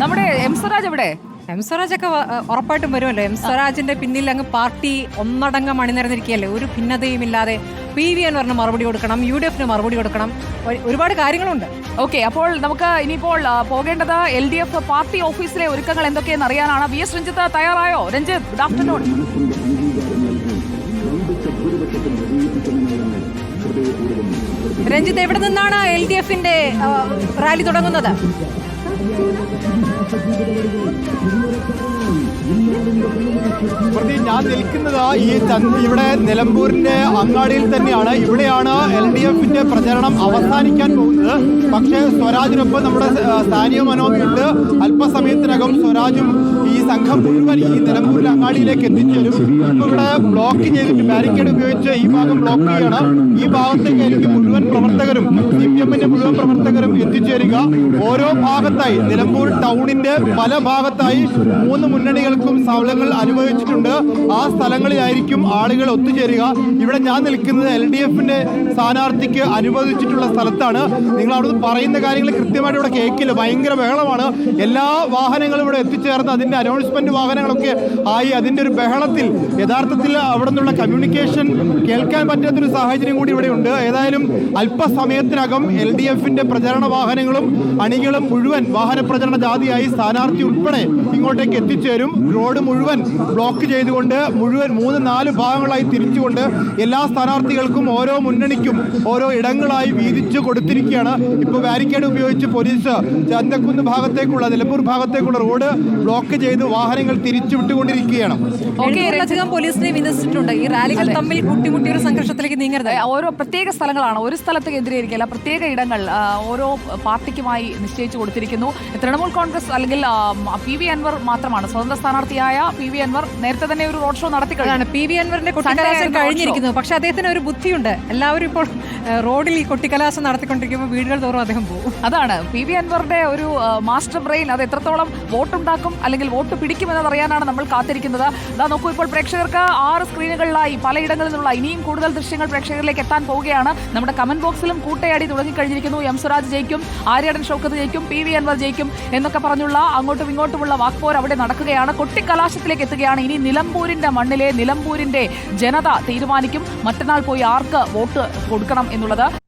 നമ്മുടെ എം സ്വരാജ് എവിടെ? എം സ്വരാജ് ഒക്കെ ഉറപ്പായിട്ടും വരുമല്ലോ. എം സ്വരാജിന്റെ പിന്നിൽ അങ്ങ് പാർട്ടി ഒന്നടങ്കം അണിനിരന്നിരിക്കുകയല്ലേ. ഒരു ഭിന്നതയും ഇല്ലാതെ പി വി അൻവറിന് മറുപടി കൊടുക്കണം യു ഡി എഫിന് മറുപടി കൊടുക്കണം. ഒരുപാട് കാര്യങ്ങളുണ്ട്. ഓക്കെ അപ്പോൾ നമുക്ക് ഇനിയിപ്പോൾ പോകേണ്ടത് എൽ ഡി എഫ് പാർട്ടി ഓഫീസിലെ ഒരുക്കങ്ങൾ എന്തൊക്കെയെന്ന് അറിയാനാണ്. വി എസ് രഞ്ജിത്ത് തയ്യാറായോ? രഞ്ജിത്ത് ഗുഡ് ആഫ്റ്റർനൂൺ രഞ്ജിത്ത് എവിടെ നിന്നാണ് എൽ ഡി എഫിന്റെ റാലി തുടങ്ങുന്നത്? പ്രതി ഞാൻ നിൽക്കുന്നത് ഈ ഇവിടെ നിലമ്പൂരിന്റെ അങ്ങാടിയിൽ തന്നെയാണ്. ഇവിടെയാണ് എൽ ഡി എഫിന്റെ പ്രചരണം അവസാനിക്കാൻ പോകുന്നത്. പക്ഷേ സ്വരാജിനൊപ്പം നമ്മുടെ സ്ഥാനീയ മനോഹരുണ്ട് അല്പസമയത്തിനകം സ്വരാജും സംഘം മുഴുവൻ ഈ നിലമ്പൂരിൽ അങ്ങാടിയിലേക്ക് എത്തിച്ചേരും. ഇവിടെ ബ്ലോക്ക് ചെയ്തിട്ട് ബാരിക്കേഡ് ഉപയോഗിച്ച് ഈ ഭാഗം ബ്ലോക്ക് ചെയ്യണം. ഈ ഭാഗത്തേക്ക് മുഴുവൻ പ്രവർത്തകരും സി പി എമ്മിന്റെ മുഴുവൻ പ്രവർത്തകരും എത്തിച്ചേരുക. ഓരോ ഭാഗത്തായി നിലമ്പൂർ ടൗണിന്റെ പല ഭാഗത്തായി മൂന്ന് മുന്നണികൾക്കും സ്ഥലങ്ങൾ അനുഭവിച്ചിട്ടുണ്ട് ആ സ്ഥലങ്ങളിലായിരിക്കും ആളുകൾ ഒത്തുചേരുക. ഇവിടെ ഞാൻ നിൽക്കുന്നത് എൽ ഡി എഫിന്റെ സ്ഥാനാർത്ഥിക്ക് അനുവദിച്ചിട്ടുള്ള സ്ഥലത്താണ്. നിങ്ങൾ അവിടുന്ന് പറയുന്ന കാര്യങ്ങൾ കൃത്യമായിട്ട് ഇവിടെ കേൾക്കില്ല. ഭയങ്കര ബഹളമാണ്. എല്ലാ വാഹനങ്ങളും ഇവിടെ എത്തിച്ചേർന്ന് അതിന്റെ അനൗൺസ്മെന്റ് വാഹനങ്ങളൊക്കെ ആയി. അതിന്റെ ഒരു ബഹളത്തിൽ യഥാർത്ഥത്തിൽ അവിടെ നിന്നുള്ള കമ്മ്യൂണിക്കേഷൻ കേൾക്കാൻ പറ്റാത്തൊരു സാഹചര്യം കൂടി ഇവിടെ ഉണ്ട്. ഏതായാലും അല്പസമയത്തിനകം എൽ ഡി എഫിന്റെ പ്രചരണ വാഹനങ്ങളും അണികളും മുഴുവൻ വാഹന പ്രചരണ ജാതിയായി സ്ഥാനാർത്ഥി ഉൾപ്പെടെ ഇങ്ങോട്ടേക്ക് എത്തിച്ചേരും. റോഡ് മുഴുവൻ ബ്ലോക്ക് ചെയ്തുകൊണ്ട് മുഴുവൻ മൂന്ന് നാല് ഭാഗങ്ങളായി തിരിച്ചുകൊണ്ട് എല്ലാ സ്ഥാനാർത്ഥികൾക്കും ഓരോ മുന്നണിക്കും ഓരോ ഇടങ്ങളായി വീതിച്ചു കൊടുത്തിരിക്കുകയാണ്. ഇപ്പോൾ ബാരിക്കേഡ് ഉപയോഗിച്ച് പോലീസ് ചന്തക്കുന്ന് ഭാഗത്തേക്കുള്ള നിലമ്പൂർ ഭാഗത്തേക്കുള്ള റോഡ് ബ്ലോക്ക് ചെയ്ത്. വാഹനങ്ങൾ തിരിച്ചു വിട്ടുകൊണ്ടിരിക്കുകയാണ് പോലീസിനെ വിന്യസിച്ചിട്ടുണ്ട്. ഈ റാലികൾ തമ്മിൽ കുട്ടിമുട്ടിയ ഒരു സംഘർഷത്തിലേക്ക് നീങ്ങരുത്. ഓരോ പ്രത്യേക സ്ഥലങ്ങളാണ്. ഒരു സ്ഥലത്ത് കേന്ദ്രീകരിക്കില്ല പ്രത്യേക ഇടങ്ങൾ ഓരോ പാർട്ടിക്കുമായി നിശ്ചയിച്ചു കൊടുത്തിരിക്കുന്നു. തൃണമൂൽ കോൺഗ്രസ് അല്ലെങ്കിൽ പി വി അൻവർ മാത്രമാണ്. സ്വതന്ത്ര സ്ഥാനാർത്ഥിയായ പി വി അൻവർ നേരത്തെ തന്നെ ഒരു റോഡ് ഷോ നടത്തി കഴിഞ്ഞു. പി വി അൻവറിന്റെ കൊട്ടിക്കലാശം കഴിഞ്ഞിരിക്കുന്നു. പക്ഷെ അദ്ദേഹത്തിന് ഒരു ബുദ്ധിയുണ്ട്. എല്ലാവരും ഇപ്പോൾ റോഡിൽ ഈ കൊട്ടിക്കലാശം നടത്തിക്കൊണ്ടിരിക്കുമ്പോൾ വീടുകൾ തോറും അദ്ദേഹം പോകും. അതാണ്. പി വി അൻവറിന്റെ ഒരു മാസ്റ്റർ ബ്രെയിൻ അത് എത്രത്തോളം വോട്ടുണ്ടാക്കും അല്ലെങ്കിൽ വോട്ട് പിടിക്കുമെന്നത് അറിയാനാണ് നമ്മൾ കാത്തിരിക്കുന്നത്. അതാ നോക്കൂ ഇപ്പോൾ പ്രേക്ഷകർക്ക് ആറ് സ്ക്രീനുകളിലായി പലയിടങ്ങളിൽ നിന്നുള്ള ഇനിയും കൂടുതൽ ദൃശ്യങ്ങൾ പ്രേക്ഷകരിലേക്ക് എത്താൻ പോവുകയാണ്. നമ്മുടെ കമന്റ് ബോക്സിലും കൂട്ടയാടി തുടങ്ങിക്കഴിഞ്ഞിരിക്കുന്നു. എം സുരാജ് ജയിക്കും ആര്യടൻ ഷൗക്കത്ത് ജയിക്കും പി വി അൻവർ ജയിക്കും എന്നൊക്കെ പറഞ്ഞുള്ള അങ്ങോട്ടും ഇങ്ങോട്ടുമുള്ള വാക്പോർ അവിടെ നടക്കുകയാണ്. കൊട്ടിക്കലാശത്തിലേക്ക് എത്തുകയാണ്. ഇനി നിലമ്പൂരിന്റെ മണ്ണിലെ നിലമ്പൂരിന്റെ ജനത തീരുമാനിക്കും. മറ്റന്നാൾ പോയി ആർക്ക് വോട്ട് കൊടുക്കണം എന്നുള്ളത്